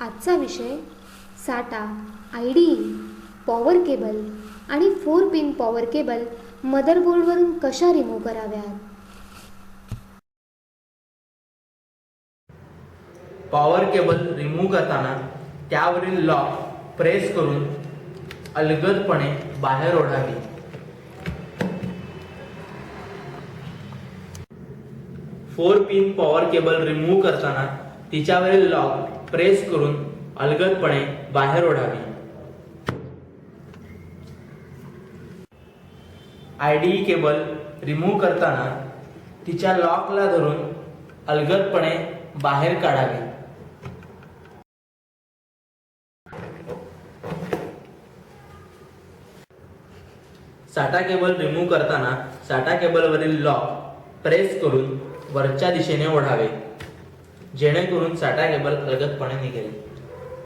आजचा विषय SATA I D power cable आणि फोर पिन पॉवर केबल मदरबोर्डवरून कशा रिमूव्ह कराव्यात? पॉवर केबल रिमूव्ह करताना त्यावरील लॉक प्रेस करून अलगदपणे बाहेर ओढावी. Four pin power cable remove करताना तिच्यावरील लॉक प्रेस करून अलगदपणे बाहेर ओढावी. आय डी केबल रिमूव्ह करताना तिच्या लॉकला धरून अलगदपणे बाहेर काढावी. साठा केबल रिमूव्ह करताना साठा केबलवरील लॉक प्रेस करून वरच्या दिशेने ओढावे. जेणेकरून साटा केबल अलगदपणे निघेल.